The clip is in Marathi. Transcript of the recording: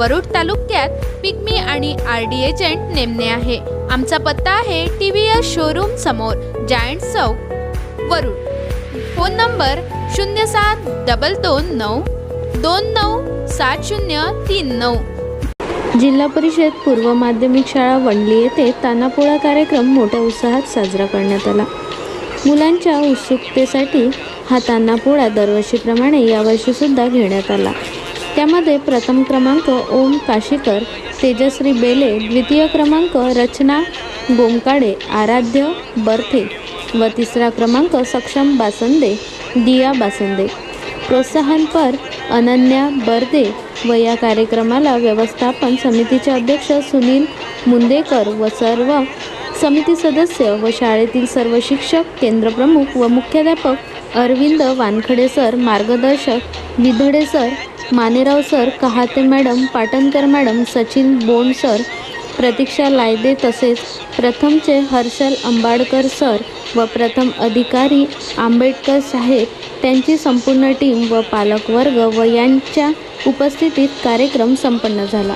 वरुड तालुक्यात पिग्मी आणि आर डी एजंट नेमणे आहे. आमचा पत्ता आहे टी व्ही एस शोरूम समोर जायंट चौक वरुड. फोन नंबर शून्य सात डबल दोन नऊ दोन नऊ सात शून्य तीन नऊ. जिल्हा परिषद पूर्व माध्यमिक शाळा वंडली येथे तानापोळा कार्यक्रम मोठ्या उत्साहात साजरा करण्यात आला. मुलांच्या उत्सुकतेसाठी हा तानापोळा दरवर्षीप्रमाणे यावर्षीसुद्धा घेण्यात आला. त्यामध्ये प्रथम क्रमांक ओम काशीकर तेजश्री बेले द्वितीय क्रमांक रचना गोमकाडे आराध्य बर्थे व तिसरा क्रमांक सक्षम बासंदे दिया बासंदे. प्रोत्साहनपर अनन्या बर्दे व या कार्यक्रमाला व्यवस्थापन समितीचे अध्यक्ष सुनील मुंदेकर व सर्व समिती सदस्य व शाळेतील सर्व शिक्षक केंद्रप्रमुख व मुख्याध्यापक अरविंद वानखडे सर मार्गदर्शक Vidhade sir Manerao sir Kahate madam Patankar madam Sachin Bond sir Pratiksha लायदे तसेच प्रथमचे हर्षल अंबाडकर सर व प्रथम अधिकारी आंबेडकर साहेब त्यांची संपूर्ण टीम व पालकवर्ग व यांच्या उपस्थितीत कार्यक्रम संपन्न झाला.